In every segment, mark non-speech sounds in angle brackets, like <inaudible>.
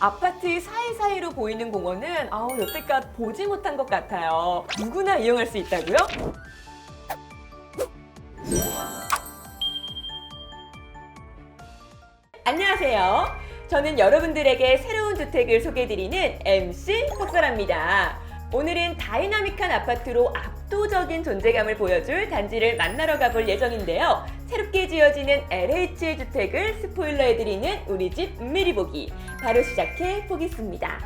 아파트 사이사이로 보이는 공원은 아우 여태껏 보지 못한 것 같아요. 누구나 이용할 수 있다고요? 안녕하세요. 저는 여러분들에게 새로운 주택을 소개해드리는 MC 폭설합니다. 오늘은 다이나믹한 아파트로 압도적인 존재감을 보여줄 단지를 만나러 가볼 예정인데요. 새롭게 지어지는 LH 주택을 스포일러해드리는 우리 집 미리 보기. 바로 시작해 보겠습니다.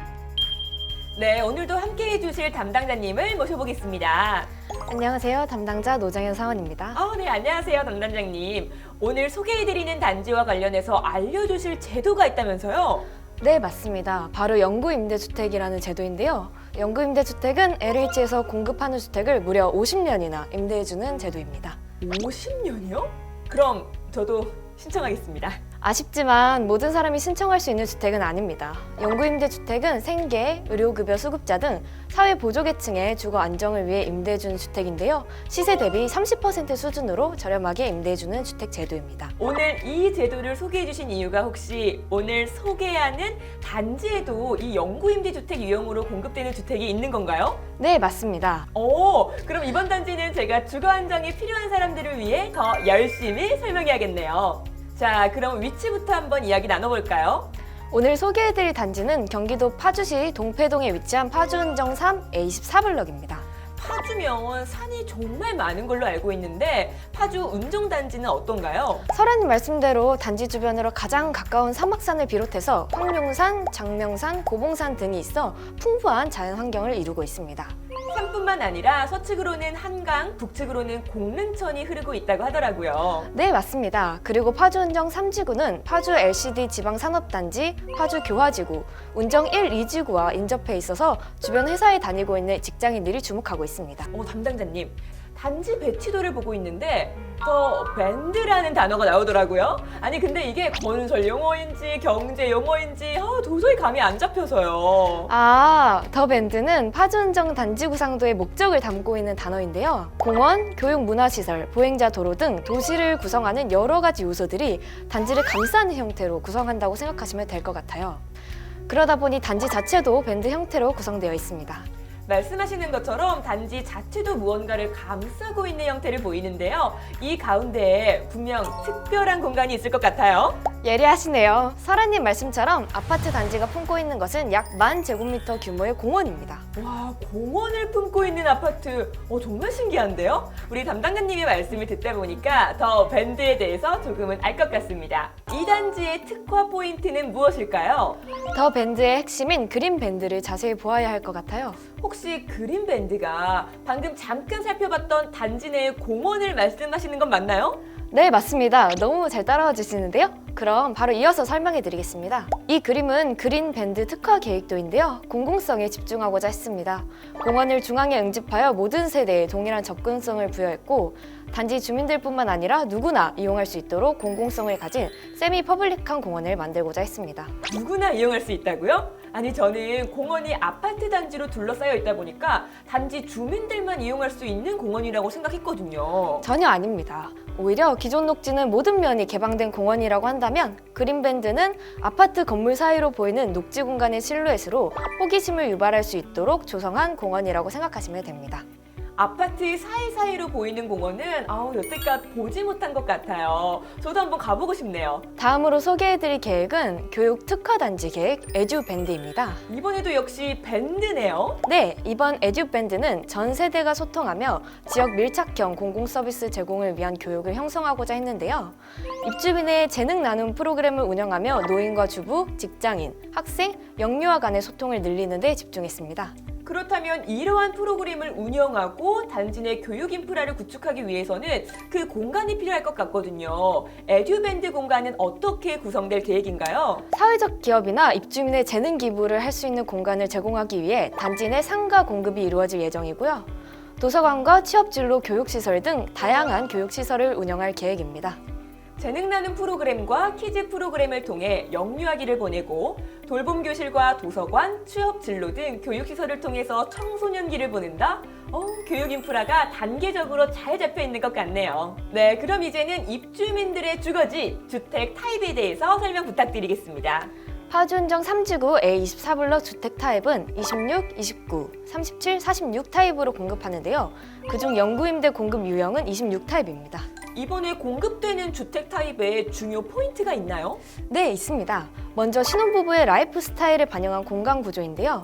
네, 오늘도 함께 해 주실 담당자님을 모셔보겠습니다. 안녕하세요. 담당자 노정현 사원입니다. 아, 네, 안녕하세요, 담당자님. 오늘 소개해드리는 단지와 관련해서 알려주실 제도가 있다면서요? 네, 맞습니다. 바로 영구임대주택이라는 제도인데요. 영구임대주택은 LH에서 공급하는 주택을 무려 50년이나 임대해주는 제도입니다. 50년이요? 그럼 저도 신청하겠습니다. 아쉽지만 모든 사람이 신청할 수 있는 주택은 아닙니다. 영구임대주택은 생계, 의료급여 수급자 등 사회 보조계층의 주거 안정을 위해 임대해주는 주택인데요. 시세 대비 30% 수준으로 저렴하게 임대해주는 주택 제도입니다. 오늘 이 제도를 소개해주신 이유가 혹시 오늘 소개하는 단지에도 이 영구임대주택 유형으로 공급되는 주택이 있는 건가요? 네, 맞습니다. 오, 그럼 이번 단지는 제가 주거 안정이 필요한 사람들을 위해 더 열심히 설명해야겠네요. 자, 그럼 위치부터 한번 이야기 나눠볼까요? 오늘 소개해드릴 단지는 경기도 파주시 동패동에 위치한 파주은정 3 A24블럭입니다. 파주면 산이 정말 많은 걸로 알고 있는데 파주 운정단지는 어떤가요? 설아님 말씀대로 단지 주변으로 가장 가까운 사막산을 비롯해서 황룡산, 장명산, 고봉산 등이 있어 풍부한 자연 환경을 이루고 있습니다. 산뿐만 아니라 서측으로는 한강, 북측으로는 공릉천이 흐르고 있다고 하더라고요. 네, 맞습니다. 그리고 파주 운정 3지구는 파주 LCD 지방산업단지, 파주 교화지구, 운정 1, 2지구와 인접해 있어서 주변 회사에 다니고 있는 직장인들이 주목하고 있습니다. 어, 담당자님. 단지 배치도를 보고 있는데 더 밴드라는 단어가 나오더라고요. 아니 근데 이게 건설 용어인지 경제 용어인지 아, 도저히 감이 안 잡혀서요. 아, 더 밴드는 파주운정 단지 구상도의 목적을 담고 있는 단어인데요. 공원, 교육 문화시설, 보행자 도로 등 도시를 구성하는 여러 가지 요소들이 단지를 감싸는 형태로 구성한다고 생각하시면 될 것 같아요. 그러다 보니 단지 자체도 밴드 형태로 구성되어 있습니다. 말씀하시는 것처럼 단지 자체도 무언가를 감싸고 있는 형태를 보이는데요. 이 가운데에 분명 특별한 공간이 있을 것 같아요. 예리하시네요. 설아님 말씀처럼 아파트 단지가 품고 있는 것은 약 만 제곱미터 규모의 공원입니다. 와, 공원을 품고 있는 아파트. 어, 정말 신기한데요? 우리 담당자님의 말씀을 듣다 보니까 더 밴드에 대해서 조금은 알 것 같습니다. 이 단지의 특화 포인트는 무엇일까요? 더 밴드의 핵심인 그린 밴드를 자세히 보아야 할 것 같아요. 혹시 그린 밴드가 방금 잠깐 살펴봤던 단지 내의 공원을 말씀하시는 건 맞나요? 네, 맞습니다. 너무 잘 따라와 주시는데요. 그럼 바로 이어서 설명해 드리겠습니다. 이 그림은 그린 밴드 특화 계획도인데요. 공공성에 집중하고자 했습니다. 공원을 중앙에 응집하여 모든 세대에 동일한 접근성을 부여했고, 단지 주민들뿐만 아니라 누구나 이용할 수 있도록 공공성을 가진 세미 퍼블릭한 공원을 만들고자 했습니다. 누구나 이용할 수 있다고요? 아니 저는 공원이 아파트 단지로 둘러싸여 있다 보니까 단지 주민들만 이용할 수 있는 공원이라고 생각했거든요. 전혀 아닙니다. 오히려 기존 녹지는 모든 면이 개방된 공원이라고 한다면 그린밴드는 아파트 건물 사이로 보이는 녹지 공간의 실루엣으로 호기심을 유발할 수 있도록 조성한 공원이라고 생각하시면 됩니다. 아파트 사이사이로 보이는 공원은 아우 여태껏 보지 못한 것 같아요. 저도 한번 가보고 싶네요. 다음으로 소개해드릴 계획은 교육 특화 단지 계획 에듀밴드입니다. 이번에도 역시 밴드네요. 네, 이번 에듀밴드는 전 세대가 소통하며 지역 밀착형 공공 서비스 제공을 위한 교육을 형성하고자 했는데요. 입주민의 재능 나눔 프로그램을 운영하며 노인과 주부, 직장인, 학생, 영유아 간의 소통을 늘리는 데 집중했습니다. 그렇다면 이러한 프로그램을 운영하고 단지 내 교육 인프라를 구축하기 위해서는 그 공간이 필요할 것 같거든요. 에듀밴드 공간은 어떻게 구성될 계획인가요? 사회적 기업이나 입주민의 재능 기부를 할 수 있는 공간을 제공하기 위해 단지 내 상가 공급이 이루어질 예정이고요. 도서관과 취업진로 교육시설 등 다양한 교육시설을 운영할 계획입니다. 재능 나눔 프로그램과 키즈 프로그램을 통해 영유아기를 보내고 돌봄 교실과 도서관, 취업 진로 등 교육 시설을 통해서 청소년기를 보낸다. 어, 교육 인프라가 단계적으로 잘 잡혀 있는 것 같네요. 네, 그럼 이제는 입주민들의 주거지 주택 타입에 대해서 설명 부탁드리겠습니다. 파주은정 3지구 A24블럭 주택 타입은 26, 29, 37, 46 타입으로 공급하는데요. 그중 영구임대 공급 유형은 26 타입입니다. 이번에 공급되는 주택 타입에 중요 포인트가 있나요? 네, 있습니다. 먼저 신혼부부의 라이프 스타일을 반영한 공간 구조인데요.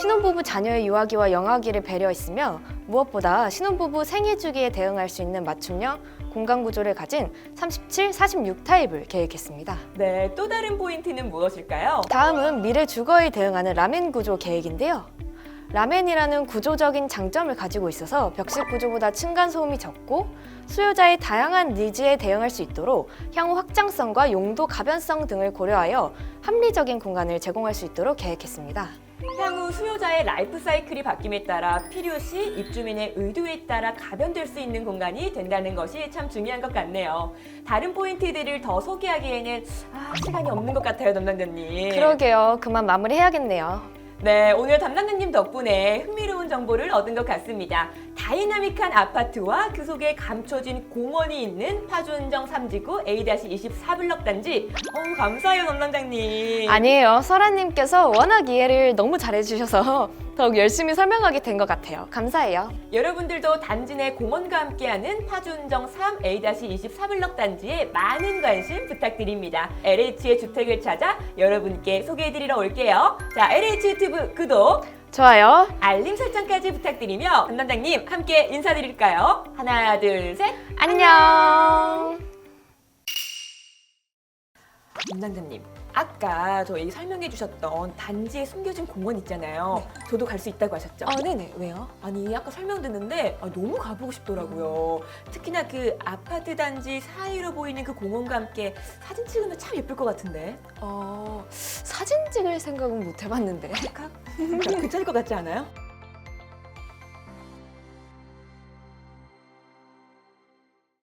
신혼부부 자녀의 유아기와 영아기를 배려했으며 무엇보다 신혼부부 생애 주기에 대응할 수 있는 맞춤형 공간 구조를 가진 37, 46 타입을 계획했습니다. 네, 또 다른 포인트는 무엇일까요? 다음은 미래 주거에 대응하는 라멘 구조 계획인데요. 라멘이라는 구조적인 장점을 가지고 있어서 벽식 구조보다 층간 소음이 적고 수요자의 다양한 니즈에 대응할 수 있도록 향후 확장성과 용도 가변성 등을 고려하여 합리적인 공간을 제공할 수 있도록 계획했습니다. 향후 수요자의 라이프 사이클이 바뀜에 따라 필요 시 입주민의 의도에 따라 가변될 수 있는 공간이 된다는 것이 참 중요한 것 같네요. 다른 포인트들을 더 소개하기에는 아, 시간이 없는 것 같아요, 담당자님. 그러게요. 그만 마무리해야겠네요. 네, 오늘 담당자님 덕분에 흥미로운 정보를 얻은 것 같습니다. 다이나믹한 아파트와 그 속에 감춰진 공원이 있는 파주은정 3지구 A-24블럭 단지. 어우, 감사해요, 담당자님. 아니에요. 설아님께서 워낙 이해를 너무 잘해주셔서 더욱 열심히 설명하게 된 것 같아요. 감사해요. 여러분들도 단지 내 공원과 함께하는 파주은정 3 A-24블럭 단지에 많은 관심 부탁드립니다. LH의 주택을 찾아 여러분께 소개해드리러 올게요. 자, LH 유튜브 구독, 좋아요. 알림 설정까지 부탁드리며 담당자님 함께 인사드릴까요? 하나, 둘, 셋. 안녕. 담당자님, 아까 저희 설명해 주셨던 단지에 숨겨진 공원 있잖아요. 저도 갈 수 있다고 하셨죠? 아, 네네. 왜요? 아니 아까 설명 듣는데 아, 너무 가보고 싶더라고요. 특히나 그 아파트 단지 사이로 보이는 그 공원과 함께 사진 찍으면 참 예쁠 것 같은데. 어, 사진 찍을 생각은 못 해봤는데. 찰칵? <laughs> 괜찮을 것 같지 않아요?